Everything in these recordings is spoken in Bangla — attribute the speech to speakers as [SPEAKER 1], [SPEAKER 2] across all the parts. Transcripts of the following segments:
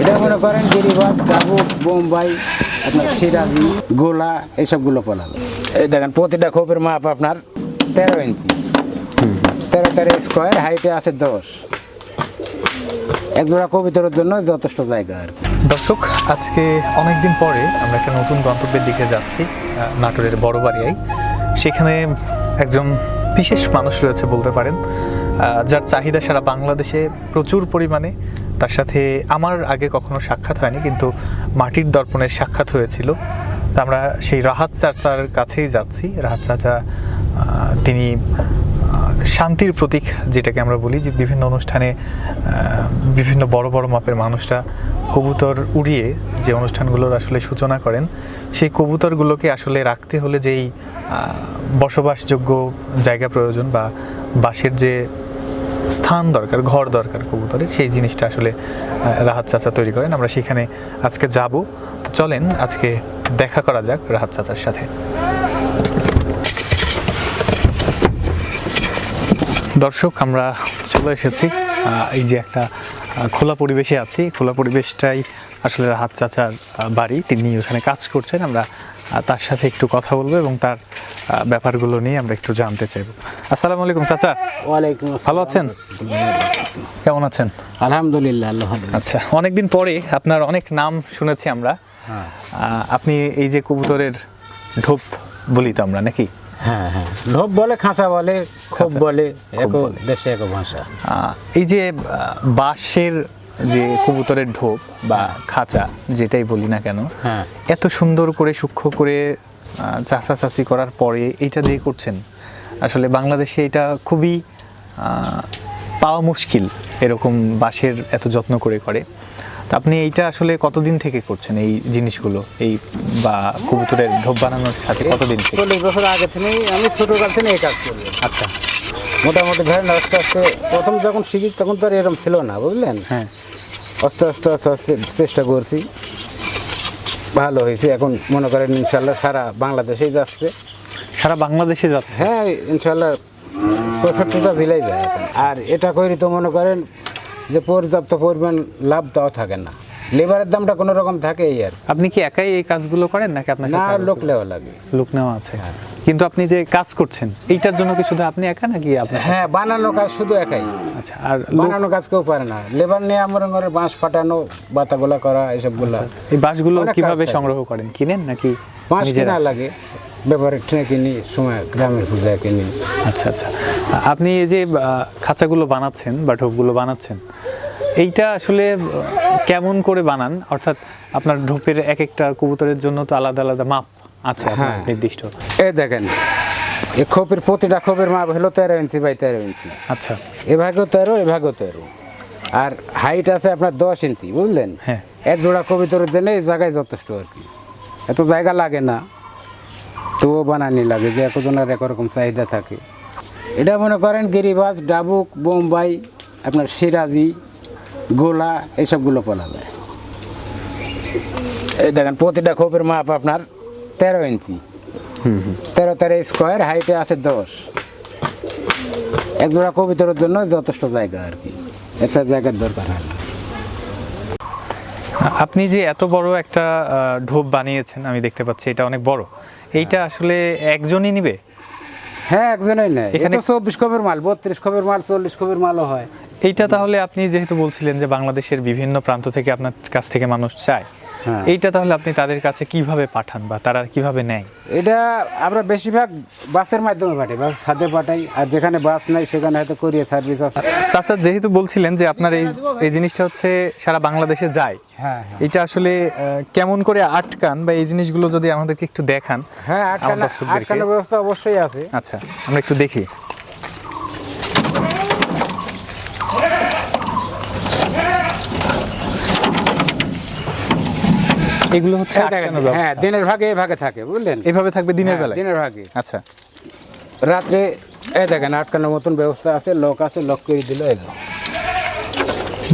[SPEAKER 1] এটা মনে করেন গিরিবাস ডাবুক বোম্বাই আপনার সিরাজি গোলা এইসবগুলো পালা এই দেখেন প্রতিটা খোপের মাপ আপনার তেরো ইঞ্চি। তেরো তেরো স্কোয়ার হাইটে আছে দশ। এক জোড়া কবিতরের জন্য যথেষ্ট জায়গা আর
[SPEAKER 2] দর্শক আজকে অনেক দিন পরে আমরা একটা নতুন গন্তব্যের দিকে যাচ্ছি নাটোরের বড় বাড়িয়ায় সেখানে একজন বিশেষ মানুষ রয়েছে বলতে পারেন যার চাহিদা সারা বাংলাদেশে প্রচুর পরিমাণে তার সাথে আমার আগে কখনো সাক্ষাৎ হয়নি, কিন্তু মাটির দর্পণের সাক্ষাৎ হয়েছিল। তা আমরা সেই রাহাত চাচার কাছেই যাচ্ছি। রাহাত চাচা তিনি শান্তির প্রতীক যেটাকে আমরা বলি, যে বিভিন্ন অনুষ্ঠানে বিভিন্ন বড় বড় মাপের মানুষরা কবুতর উড়িয়ে যে অনুষ্ঠানগুলোর আসলে সূচনা করেন, সেই কবুতরগুলোকে আসলে রাখতে হলে যেই বসবাসযোগ্য জায়গা প্রয়োজন বা বাসের যে স্থান দরকার, ঘর দরকার কবুতরের। সেই জিনিসটা আসলে রাহাত চাচা তৈরি করেন। আমরা সেখানে আজকে যাব। তো চলেন, আজকে দেখা করা যাক রাহাত চাচার সাথে। দর্শক, আমরা চলে এসেছি। এই যে একটা খোলা পরিবেশে আছি। খোলা পরিবেশটাই আসলে রাহাত চাচার বাড়ি। তিনি ওখানে কাজ করছেন। আমরা তার সাথে একটু কথা বলব এবং তার ব্যাপারগুলো নিয়ে আমরা একটু জানতে চাইব। আসসালামু আলাইকুম চাচা।
[SPEAKER 1] ওয়ালাইকুম
[SPEAKER 2] ভালো আছেন? কেমন আছেন?
[SPEAKER 1] আলহামদুলিল্লাহ আল্লাহ
[SPEAKER 2] আচ্ছা অনেকদিন পরে আপনার অনেক নাম শুনেছি আমরা।
[SPEAKER 1] হ্যাঁ।
[SPEAKER 2] আপনি এই যে কবুতরের ঢোপ বলি তো আমরা নাকি?
[SPEAKER 1] হ্যাঁ হ্যাঁ। ঢোপ বলে খাঁচা বলে খোপ বলে এক দেশে এক ভাষা।
[SPEAKER 2] এই যে বাঁশের যে কবুতরের ঢোপ বা খাঁচা যেটাই বলি না কেন
[SPEAKER 1] হ্যাঁ।
[SPEAKER 2] এত সুন্দর করে সূক্ষ্ম করে চাষা চাচা চাচি করার পরে এইটা দিয়ে করছেন। আসলে বাংলাদেশে এটা খুবই পাওয়া মুশকিল এরকম বাঁশের এত যত্ন করে করে। তা আপনি এইটা আসলে কতদিন থেকে করছেন এই জিনিসগুলো? এই বা কবুতরের ঢোপ বানানোর সাথে কতদিন থেকে?
[SPEAKER 1] চল্লিশ বছর আগে থেকেই আমি ছোটোকাল থেকে এই কাজ করি।
[SPEAKER 2] আচ্ছা।
[SPEAKER 1] মোটামুটি ধরেন আস্তে আস্তে প্রথম যখন শিখি তখন তো আর এরকম ছিল না বুঝলেন?
[SPEAKER 2] হ্যাঁ।
[SPEAKER 1] আস্তে আস্তে আস্তে আস্তে চেষ্টা করছি। ভালো হয়েছে। এখন মনে করেন ইনশাল্লাহ সারা বাংলাদেশেই যাচ্ছে।
[SPEAKER 2] সারা বাংলাদেশে যাচ্ছে?
[SPEAKER 1] হ্যাঁ ইনশাল্লাহ চৌষট্টিটা জেলায় যায়। আর এটা করি তো মনে করেন যে পর্যাপ্ত পরিমাণ লাভ তাও থাকে না। লেবারের দামটা কোনো রকম থাকে এই আর
[SPEAKER 2] আপনি কি একাই এই কাজগুলো করেন নাকি আপনার
[SPEAKER 1] না লোক লেওয়া লাগে।
[SPEAKER 2] লোক নেওয়া আছে। কিন্তু আপনি যে কাজ করছেন এইটার জন্য কি শুধু আপনি একা নাকি আপনার
[SPEAKER 1] হ্যাঁ বানানো কাজ শুধু একাই।
[SPEAKER 2] আচ্ছা আর লোক
[SPEAKER 1] বানানো কাজ কেউ পারে না। লেবার নিয়ে আমার ঘরে বাঁশ ফাটানো বাতাগুলা করা এসবগুলা।
[SPEAKER 2] এই বাঁশগুলো কীভাবে সংগ্রহ করেন? কিনেন নাকি
[SPEAKER 1] বাঁশ? কিনা লাগে। ব্যাপারে ট্রেনে কিনি সময় গ্রামের পূজায় কিনি
[SPEAKER 2] আচ্ছা আচ্ছা। আপনি এই যে খাঁচাগুলো বানাচ্ছেন বা ঢোপগুলো বানাচ্ছেন এইটা আসলে কেমন করে বানান? অর্থাৎ আপনার ঢোপের এক একটা কবুতরের জন্য তো আলাদা আলাদা মাপ আছে
[SPEAKER 1] হ্যাঁ।
[SPEAKER 2] নির্দিষ্ট।
[SPEAKER 1] এই দেখেন এই খোপের প্রতিটা খোপের মাপ হলো তেরো ইঞ্চি বাই তেরো ইঞ্চি।
[SPEAKER 2] আচ্ছা।
[SPEAKER 1] এ ভাগও তেরো এ ভাগও তেরো। আর হাইট আছে আপনার দশ ইঞ্চি বুঝলেন?
[SPEAKER 2] হ্যাঁ।
[SPEAKER 1] এক জোড়া কবিতরের জন্য এই জায়গায় যথেষ্ট আর কি। এত জায়গা লাগে না। তবুও বানানি লাগে যে একজনের একরকম চাহিদা থাকে। এটা মনে করেন গিরিবাজ ডাবুক বোম্বাই আপনার সিরাজি গোলা এইসবগুলো পালা যায়। এই দেখেন প্রতিটা খোপের মাপ আপনার তেরো ইঞ্চি। তেরো তেরো স্কোয়ার হাইটে আছে দশ। এক জোড়া কবিতরের জন্য যথেষ্ট জায়গা আর কি। সাথে জায়গার দরকার হয়
[SPEAKER 2] আপনি যে এত বড় একটা ঢোপ বানিয়েছেন আমি দেখতে পাচ্ছি এটা অনেক বড়। এইটা আসলে একজনই নিবে
[SPEAKER 1] হ্যাঁ একজনই নেয়
[SPEAKER 2] এখানে-
[SPEAKER 1] চব্বিশ কপের মাল বত্রিশ কপের মাল চল্লিশ কপের মালও হয়
[SPEAKER 2] এইটা তাহলে আপনি যেহেতু বলছিলেন যে বাংলাদেশের বিভিন্ন প্রান্ত থেকে আপনার কাছ থেকে মানুষ চায়। এইটা তাহলে আপনি তাদের কাছে কীভাবে পাঠান বা তারা কীভাবে নেয়?
[SPEAKER 1] এটা আমরা বেশিরভাগ বাসের মাধ্যমে পাঠাই বাস ছাদে পাঠাই আর যেখানে বাস নাই সেখানে হয়তো কোরিয়ার সার্ভিস আছে।
[SPEAKER 2] চাচা যেহেতু বলছিলেন যে আপনার এই এই জিনিসটা হচ্ছে সারা বাংলাদেশে যায়
[SPEAKER 1] হ্যাঁ হ্যাঁ।
[SPEAKER 2] এটা আসলে কেমন করে আটকান বা এই জিনিসগুলো যদি আমাদেরকে একটু দেখান
[SPEAKER 1] হ্যাঁ আটকানোর ব্যবস্থা অবশ্যই আছে।
[SPEAKER 2] আচ্ছা আমরা একটু দেখি। এগুলো হচ্ছে।
[SPEAKER 1] হ্যাঁ দিনের ভাগে এই ভাগে থাকে বুঝলেন
[SPEAKER 2] এভাবে থাকবে দিনের
[SPEAKER 1] বেলা
[SPEAKER 2] বেলায়
[SPEAKER 1] দিনের ভাগে
[SPEAKER 2] আচ্ছা
[SPEAKER 1] রাত্রে এই দেখেন আটকানোর মতন ব্যবস্থা আছে লক আছে লক করে দিল এই।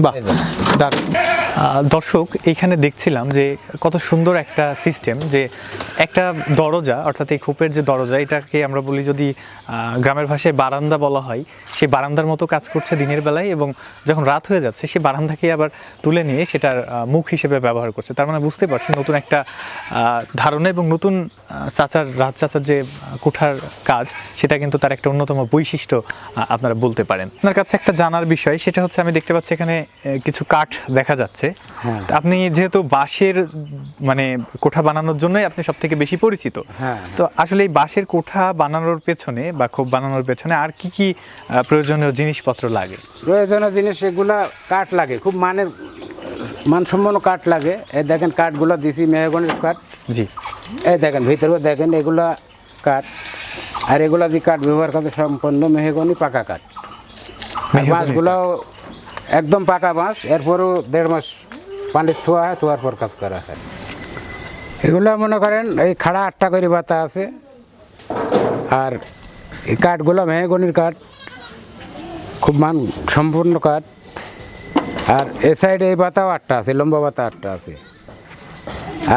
[SPEAKER 2] বাহ। দারুণ। দর্শক এখানে দেখছিলাম যে কত সুন্দর একটা সিস্টেম যে একটা দরজা অর্থাৎ এই খোপের যে দরজা এটাকে আমরা বলি যদি গ্রামের ভাষায় বারান্দা বলা হয় সেই বারান্দার মতো কাজ করছে দিনের বেলায় এবং যখন রাত হয়ে যাচ্ছে সেই বারান্দাকে আবার তুলে নিয়ে সেটার মুখ হিসেবে ব্যবহার করছে। তার মানে বুঝতে পারছি নতুন একটা ধারণা এবং নতুন চাচার রাত চাচার যে কোঠার কাজ সেটা কিন্তু তার একটা অন্যতম বৈশিষ্ট্য আপনারা বলতে পারেন। আপনার কাছে একটা জানার বিষয় সেটা হচ্ছে আমি দেখতে পাচ্ছি এখানে কিছু কাঠ দেখা যাচ্ছে।
[SPEAKER 1] হ্যাঁ।
[SPEAKER 2] আপনি যেহেতু বাঁশের মানে কোঠা বানানোর জন্যই আপনি সব থেকে বেশি পরিচিত।
[SPEAKER 1] হ্যাঁ।
[SPEAKER 2] তো আসলে এই বাঁশের কোঠা বানানোর পেছনে বা খোপ বানানোর পেছনে আর কি কি প্রয়োজনীয় জিনিসপত্র লাগে?
[SPEAKER 1] প্রয়োজনীয় জিনিস এগুলা কাঠ লাগে খুব মানের মানসম্পন্ন কাঠ লাগে। এই দেখেন কাঠগুলো দিছি মেহগনির কাঠ।
[SPEAKER 2] জি।
[SPEAKER 1] এই দেখেন ভিতরেও দেখেন এগুলা কাঠ। আর এগুলা যে কাঠ ব্যবহার করতে সম্পন্ন মেহগনি পাকা কাঠ। বাঁশগুলাও একদম পাকা বাঁশ, এরপরও দেড় মাস পানির থোয়া হয়, থোয়ার পর কাজ করা হয়। এগুলো মনে করেন, এই খাড়া আটটা করে বাতা আছে, আর এই কাঠগুলো মেহগনির কাঠ, খুব মান সম্পূর্ণ কাঠ, আর এ সাইডে এই বাতাও আটটা আছে, লম্বা বাতা আটটা আছে।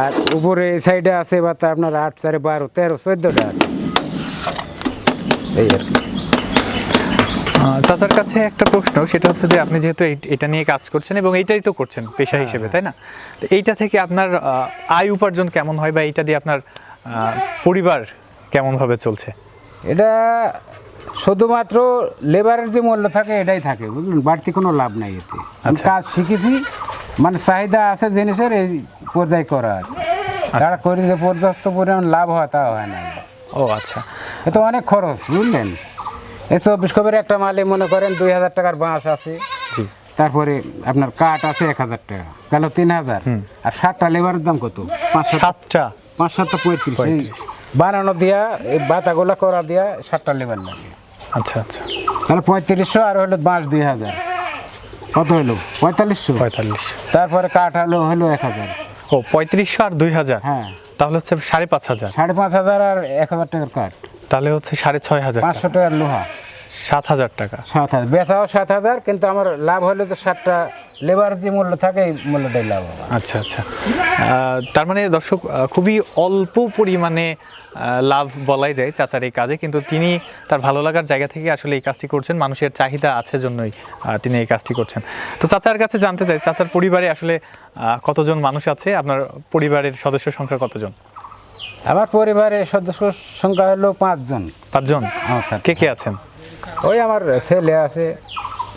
[SPEAKER 1] আর উপরে এই সাইডে আছে বাতা আপনার আট চারে বারো, তেরো, চোদ্দোটা আছে। এই আর কি।
[SPEAKER 2] চাচার কাছে একটা প্রশ্ন সেটা হচ্ছে যে আপনি যেহেতু এই- এটা নিয়ে কাজ করছেন এবং এইটাই তো করছেন পেশা হিসেবে তাই না? তো এইটা থেকে আপনার আয় উপার্জন কেমন হয় বা এইটা দিয়ে আপনার পরিবার কেমনভাবে চলছে?
[SPEAKER 1] এটা শুধুমাত্র লেবারের যে মূল্য থাকে এটাই থাকে বুঝলেন? বাড়তি কোনো লাভ নাই এতে।
[SPEAKER 2] আচ্ছা।
[SPEAKER 1] কাজ শিখেছি মানে চাহিদা আছে জিনিসের এই পর্যায়ে করা কি। তারা করে যে পর্যাপ্ত পরিমাণ লাভ হয় তা হয় না।
[SPEAKER 2] ও আচ্ছা।
[SPEAKER 1] এ তো অনেক খরচ বুঝলেন? এই চব্বিশ কবের একটা মালে মনে করেন দুই হাজার টাকার বাঁশ আছে।
[SPEAKER 2] জি।
[SPEAKER 1] তারপরে আপনার কাঠ আছে এক হাজার টাকা গেল তিন হাজার। আর ষাটটা লেবারের দাম কত? পাঁচ
[SPEAKER 2] সাতটা।
[SPEAKER 1] পাঁচ সাতটা পঁয়ত্রিশ। বানানো দিয়া এই বাতাগুলো করা দিয়া ষাটটা লেবার লাগে।
[SPEAKER 2] আচ্ছা আচ্ছা।
[SPEAKER 1] তাহলে পঁয়ত্রিশশো আর হলো বাঁশ দুই হাজার। কত হলো? পঁয়তাল্লিশশো।
[SPEAKER 2] পঁয়তাল্লিশ।
[SPEAKER 1] তারপরে কাঠ হলো হলো এক হাজার।
[SPEAKER 2] ও পঁয়ত্রিশশো আর দুই হাজার?
[SPEAKER 1] হ্যাঁ।
[SPEAKER 2] তাহলে হচ্ছে সাড়ে পাঁচ হাজার।
[SPEAKER 1] সাড়ে পাঁচ হাজার আর এক হাজার টাকার কাঠ।
[SPEAKER 2] তাহলে হচ্ছে সাড়ে ছয় হাজার
[SPEAKER 1] পাঁচশো টাকার লোহা।
[SPEAKER 2] সাত হাজার টাকা।
[SPEAKER 1] সাত হাজার। বেচাও সাত হাজার কিন্তু আমার লাভ হলো যে সাতটা লেবার যে মূল্য থাকে এই মূল্যটাই লাভ
[SPEAKER 2] আচ্ছা আচ্ছা। তার মানে দর্শক খুবই অল্প পরিমাণে লাভ বলাই যায় চাচার এই কাজে কিন্তু তিনি তার ভালো লাগার জায়গা থেকে আসলে এই কাজটি করছেন। মানুষের চাহিদা আছে জন্যই তিনি এই কাজটি করছেন। তো চাচার কাছে জানতে চাই চাচার পরিবারে আসলে কতজন মানুষ আছে? আপনার পরিবারের সদস্য সংখ্যা কতজন?
[SPEAKER 1] আমার পরিবারের সদস্য সংখ্যা হলো পাঁচজন।
[SPEAKER 2] পাঁচজন। কে কে আছেন?
[SPEAKER 1] ওই আমার ছেলে আছে,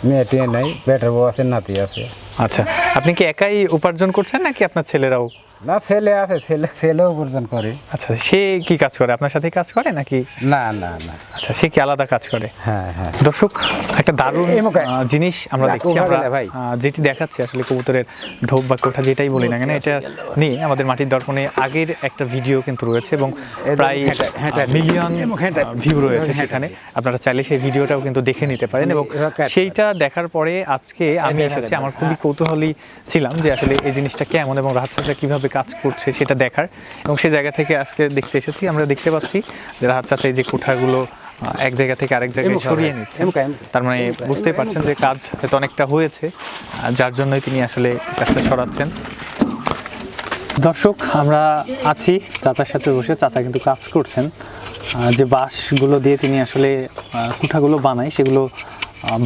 [SPEAKER 1] মেয়ে নাই নেই, বেটার বউ আছে, নাতি আছে।
[SPEAKER 2] আচ্ছা আপনি কি একাই উপার্জন করছেন নাকি আপনার ছেলেরাও
[SPEAKER 1] না ছেলে আছে ছেলে ছেলেও উপার্জন করে।
[SPEAKER 2] আচ্ছা সে কি কাজ করে? আপনার সাথে কাজ করে নাকি?
[SPEAKER 1] না না না।
[SPEAKER 2] আচ্ছা সে কি আলাদা কাজ করে?
[SPEAKER 1] হ্যাঁ হ্যাঁ।
[SPEAKER 2] দর্শক একটা দারুণ জিনিস আমরা দেখছি আমরা
[SPEAKER 1] ভাই।
[SPEAKER 2] যেটি দেখাচ্ছি আসলে কবুতরের ঢোক বা কোঠা যেটাই বলি না কেন এটা নিয়ে আমাদের মাটির দর্পণে আগের একটা ভিডিও কিন্তু রয়েছে এবং প্রায় মিলিয়ন ভিউ রয়েছে সেখানে। আপনারা চাইলে সেই ভিডিওটাও কিন্তু দেখে নিতে পারেন এবং সেইটা দেখার পরে আজকে আমি এসেছি আমার খুবই কৌতূহলী ছিলাম যে আসলে এই জিনিসটা কেমন এবং রাহাতচাচা কীভাবে কাজ করছে সেটা দেখার। এবং সেই জায়গা থেকে আজকে দেখতে এসেছি আমরা দেখতে পাচ্ছি যে এই যে কোঠাগুলো এক জায়গা থেকে আরেক জায়গায় সরিয়ে নিচ্ছে। তার মানে বুঝতেই পারছেন যে কাজ হয়তো অনেকটা হয়েছে যার জন্যই তিনি আসলে কাজটা সরাচ্ছেন। দর্শক আমরা আছি চাচার সাথে বসে। চাচা কিন্তু কাজ করছেন। যে বাঁশগুলো দিয়ে তিনি আসলে কুঠাগুলো বানায় সেগুলো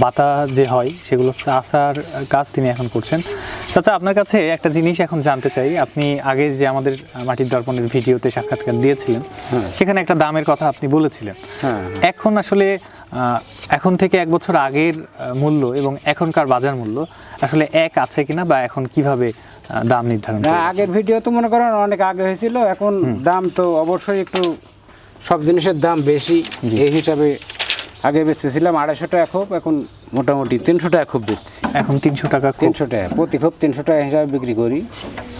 [SPEAKER 2] বাতা যে হয় সেগুলো চাষার কাজ তিনি এখন করছেন। চাচা আপনার কাছে একটা জিনিস এখন জানতে চাই। আপনি আগে যে আমাদের মাটির দর্পণের ভিডিওতে সাক্ষাৎকার দিয়েছিলেন সেখানে একটা দামের কথা আপনি বলেছিলেন।
[SPEAKER 1] হ্যাঁ,
[SPEAKER 2] এখন আসলে এখন থেকে এক বছর আগের মূল্য এবং এখনকার বাজার মূল্য আসলে এক আছে কিনা বা এখন কীভাবে দাম নির্ধারণ হয়?
[SPEAKER 1] আগের ভিডিও তো মনে করেন অনেক আগে হয়েছিল। এখন দাম তো অবশ্যই একটু সব জিনিসের দাম বেশি। এই হিসাবে আগে বেচতেছিলাম আড়াইশো টাকা খুব এখন মোটামুটি তিনশো টাকা খুব বেচতেছি।
[SPEAKER 2] এখন তিনশো টাকা
[SPEAKER 1] তিনশো টাকা প্রতি খুব তিনশো টাকা হিসাবে বিক্রি করি।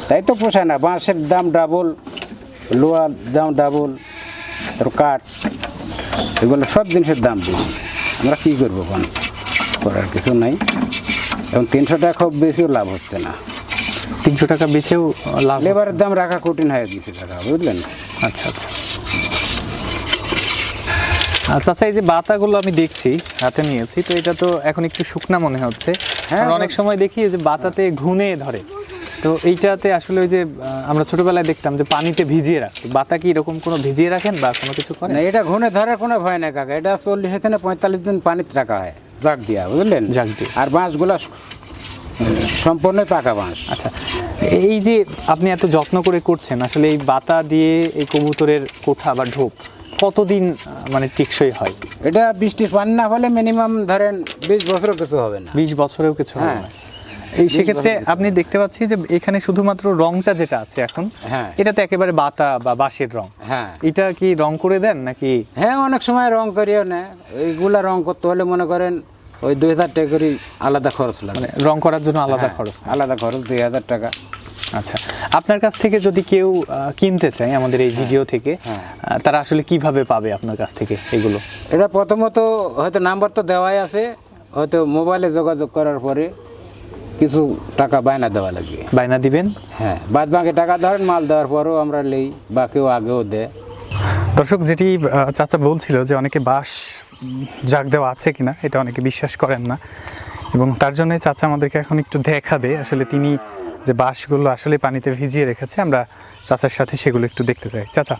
[SPEAKER 1] তাই তো পোষায় না বাঁশের দাম ডাবল লোহার দাম ডাবল তারপর কাঠ এগুলো সব জিনিসের দাম বেশি। আমরা কী করব কোন করার কিছু নাই। এখন তিনশো টাকা খুব বেশিও লাভ হচ্ছে না।
[SPEAKER 2] তিনশো টাকা আহ, লাভ
[SPEAKER 1] লেবারের দাম রাখা কঠিন হয়ে গেছে টাকা বুঝলেন?
[SPEAKER 2] আচ্ছা আচ্ছা। আচ্ছা আচ্ছা এই যে বাতাগুলো আমি দেখছি হাতে নিয়েছি তো এটা তো এখন একটু শুকনা মনে হচ্ছে।
[SPEAKER 1] হ্যাঁ,
[SPEAKER 2] অনেক সময় দেখি যে বাতাতে ঘুনে ধরে। তো এইটাতে আসলে ওই যে আমরা ছোটবেলায় দেখতাম যে পানিতে ভিজিয়ে রাখতো বাতা কি এরকম কোনো ভিজিয়ে রাখেন বা কোনো কিছু করেন?
[SPEAKER 1] না এটা ঘুনে ধরার কোনো ভয় নাই কাকা। এটা চল্লিশ থেকে পঁয়তাল্লিশ দিন পানিতে রাখা হয় জাগ দিয়া বুঝলেন?
[SPEAKER 2] জাগ দিয়ে।
[SPEAKER 1] আর বাঁশগুলো সম্পূর্ণ পাকা বাঁশ।
[SPEAKER 2] আচ্ছা এই যে আপনি এত যত্ন করে করছেন আসলে এই বাতা দিয়ে এই কবুতরের কোঠা বা ঢোপ কতদিন মানে টিকসই হয়?
[SPEAKER 1] এটা বৃষ্টির পানি না হলে মিনিমাম ধরেন বিশ বছরও কিছু হবে না।
[SPEAKER 2] বিশ বছরেও কিছু হবে
[SPEAKER 1] হ্যাঁ।
[SPEAKER 2] না। এই সেক্ষেত্রে আপনি দেখতে পাচ্ছি যে এখানে শুধুমাত্র রংটা যেটা আছে এখন
[SPEAKER 1] হ্যাঁ।
[SPEAKER 2] এটা তো একেবারে বাতা বা বাঁশের রং।
[SPEAKER 1] হ্যাঁ।
[SPEAKER 2] এটা কি রং করে দেন নাকি?
[SPEAKER 1] হ্যাঁ অনেক সময় রং করিও না। এইগুলা রং করতে হলে মনে করেন ওই দুই হাজার টাকা করে আলাদা খরচ লাগে।
[SPEAKER 2] মানে রং করার জন্য আলাদা
[SPEAKER 1] হ্যাঁ,
[SPEAKER 2] খরচ
[SPEAKER 1] আলাদা খরচ দুই হাজার টাকা।
[SPEAKER 2] আচ্ছা আপনার কাছ থেকে যদি কেউ কিনতে চায় আমাদের এই ভিডিও থেকে
[SPEAKER 1] হ্যাঁ।
[SPEAKER 2] তারা আসলে কীভাবে পাবে আপনার কাছ থেকে এগুলো?
[SPEAKER 1] এটা প্রথমত হয়তো নাম্বার তো দেওয়াই আছে হয়তো মোবাইলে যোগাযোগ করার পরে কিছু টাকা বায়না দেওয়া লাগবে।
[SPEAKER 2] বায়না দিবেন?
[SPEAKER 1] হ্যাঁ বাদ বাকি টাকা ধরেন মাল দেওয়ার পরেও আমরা নেই বা কেউ আগেও দেয়।
[SPEAKER 2] দর্শক যেটি চাচা বলছিল যে অনেকে বাস জাগ দেওয়া আছে কিনা এটা অনেকে বিশ্বাস করেন না। এবং তার জন্য চাচা আমাদেরকে এখন একটু দেখাবে আসলে তিনি যে বাঁশগুলো আসলে পানিতে ভিজিয়ে রেখেছে আমরা চাচার সাথে সেগুলো একটু দেখতে চাই। চাচা।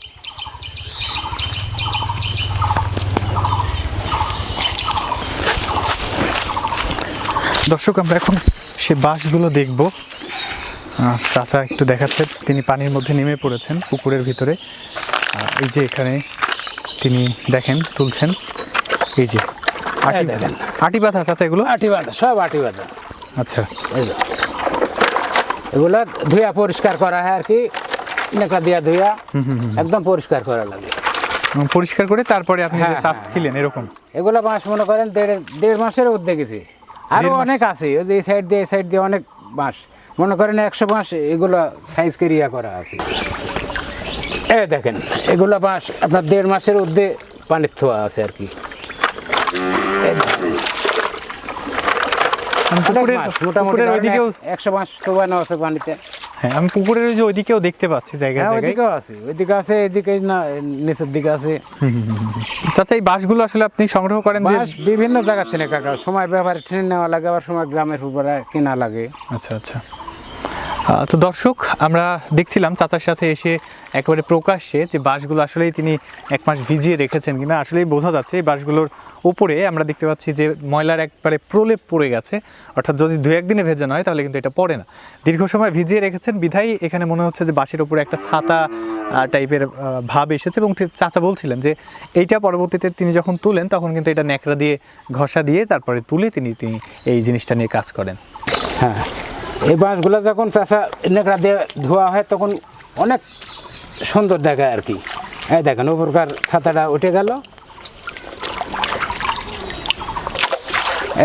[SPEAKER 2] দর্শক আমরা এখন সে বাঁশগুলো দেখব। চাচা একটু দেখাচ্ছে তিনি পানির মধ্যে নেমে পড়েছেন পুকুরের ভিতরে। এই যে এখানে তিনি দেখেন তুলছেন। এই যে আটি পাতা চাচা এগুলো?
[SPEAKER 1] আটি বাঁধা সব আটি বাঁধা।
[SPEAKER 2] আচ্ছা।
[SPEAKER 1] এই। এগুলো ধুয়া পরিষ্কার করা হয় আর কি। নেকড়া দিয়া ধুয়া একদম পরিষ্কার করা লাগে।
[SPEAKER 2] পরিষ্কার করে তারপরে আপনি যে
[SPEAKER 1] হ্যাঁ,
[SPEAKER 2] চাষ
[SPEAKER 1] হ্যাঁ,
[SPEAKER 2] ছিলেন এরকম?
[SPEAKER 1] এগুলো বাঁশ মনে করেন দেড় দেড় মাসের উদ্যোগ গেছে। আরও অনেক আছে ওই যে এই সাইড দিয়ে এই সাইড দিয়ে অনেক বাঁশ মনে করেন একশো বাঁশ এগুলো সাইজ কেরিয়া করা আছে। এ দেখেন এগুলো বাঁশ আপনার দেড় মাসের উদ্যোগে পানির থোয়া আছে আর কি এই দেখেন।
[SPEAKER 2] আমি
[SPEAKER 1] অনেক
[SPEAKER 2] পুকুরের
[SPEAKER 1] মাছ, মোটামুটি
[SPEAKER 2] পুকুরের ওইদিকেও
[SPEAKER 1] আছে পানিতে
[SPEAKER 2] হ্যাঁ আমি পুকুরের ওই যে ওইদিকেও দেখতে পাচ্ছি জায়গায়
[SPEAKER 1] হ্যাঁ ওইদিকেও আছে ওইদিকে আছে এদিকে না নিচের দিকে আছে।
[SPEAKER 2] চাচা এই বাঁশগুলো আসলে আপনি সংগ্রহ করেন যে
[SPEAKER 1] বিভিন্ন জায়গা থেকে কাকা সময় ব্যবহারে টেনে নেওয়া লাগে আবার সময় গ্রামের উপরে কেনা লাগে।
[SPEAKER 2] আচ্ছা আচ্ছা। তো দর্শক আমরা দেখছিলাম চাচার সাথে এসে একেবারে প্রকাশ্যে যে বাঁশগুলো আসলেই তিনি এক মাস ভিজিয়ে রেখেছেন কিনা আসলেই বোঝা যাচ্ছে এই বাঁশগুলোর উপরে আমরা দেখতে পাচ্ছি যে ময়লার একবারে প্রলেপ পড়ে গেছে। অর্থাৎ যদি দু একদিনে ভেজানো হয় তাহলে কিন্তু এটা পড়ে না। দীর্ঘ সময় ভিজিয়ে রেখেছেন বিধাই। এখানে মনে হচ্ছে যে বাঁশের উপরে একটা ছাতা টাইপের ভাব এসেছে এবং চাচা বলছিলেন যে এইটা পরবর্তীতে তিনি যখন তুলেন, তখন কিন্তু এটা ন্যাকড়া দিয়ে ঘষা দিয়ে তারপরে তুলে তিনি তিনি এই জিনিসটা নিয়ে কাজ করেন।
[SPEAKER 1] হ্যাঁ। এই বাঁশগুলো যখন চাষা নেকড়া দিয়ে ধোয়া হয়, তখন অনেক সুন্দর দেখায় আর কি। এই দেখেন, উপরকার ছাতাটা উঠে গেল।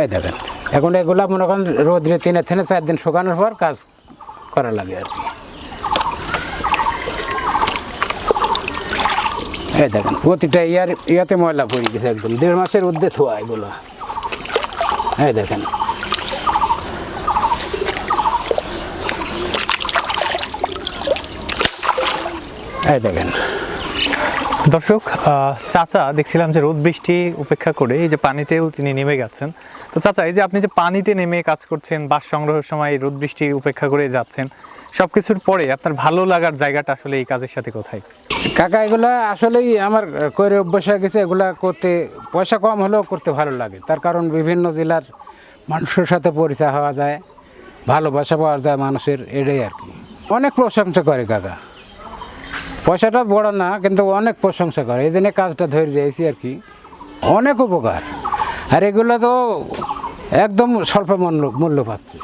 [SPEAKER 1] এই দেখেন, এখন এগুলা মনে করেন রোদ্রে তিনে থেকে চার দিন শুকানোর পর কাজ করা লাগে আর কি। এই দেখেন, প্রতিটা ইয়ার, ইয়াতে ময়লা পড়ে গেছে একদম, দেড় মাসের উদ্দে থোয়া এগুলো। এই দেখেন। এই দেখেন।
[SPEAKER 2] দর্শক চাচা, দেখছিলাম যে রোদ বৃষ্টি উপেক্ষা করে এই যে পানিতেও তিনি নেমে গেছেন। তো চাচা, এই যে আপনি যে পানিতে নেমে কাজ করছেন, বাস সংগ্রহের সময় রোদ বৃষ্টি উপেক্ষা করে যাচ্ছেন সব কিছুর পরে আপনার ভালো লাগার জায়গাটা আসলে এই কাজের সাথে কোথায়?
[SPEAKER 1] কাকা, এগুলা আসলেই আমার করে অভ্যাস হয়ে গেছে, এগুলা করতে, পয়সা কম হলেও করতে ভালো লাগে। তার কারণ বিভিন্ন জেলার মানুষের সাথে পরিচয় হওয়া যায়, ভালোবাসা পাওয়া যায় মানুষের, এটাই আর কি। অনেক প্রশংসা করে কাকা। পয়সাটা বড় না, কিন্তু অনেক প্রশংসা করে। এই জন্য কাজটা ধরে রয়েছি আর কি। অনেক উপকার। আর এগুলো তো একদম স্বল্প মূল্য মূল্য পাচ্ছে।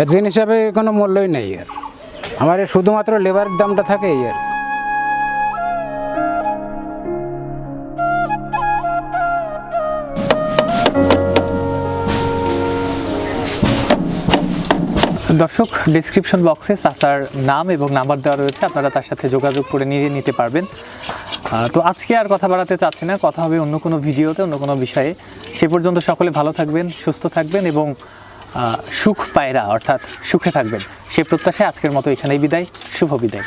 [SPEAKER 1] এর জিনিস হিসাবে কোনো মূল্যই নেই আর আমার শুধুমাত্র লেবারের দামটা থাকে এই আর।
[SPEAKER 2] দর্শক ডিসক্রিপশন বক্সে চাচার নাম এবং নাম্বার দেওয়া রয়েছে। আপনারা তার সাথে যোগাযোগ করে নিয়ে নিতে পারবেন। তো আজকে আর কথা বাড়াতে চাচ্ছি না। কথা হবে অন্য কোনো ভিডিওতে, অন্য কোনো বিষয়ে। সে পর্যন্ত সকলে ভালো থাকবেন, সুস্থ থাকবেন এবং সুখ পায়রা, অর্থাৎ সুখে থাকবেন। সে প্রত্যাশায় আজকের মতো এখানেই বিদায়। শুভ বিদায়।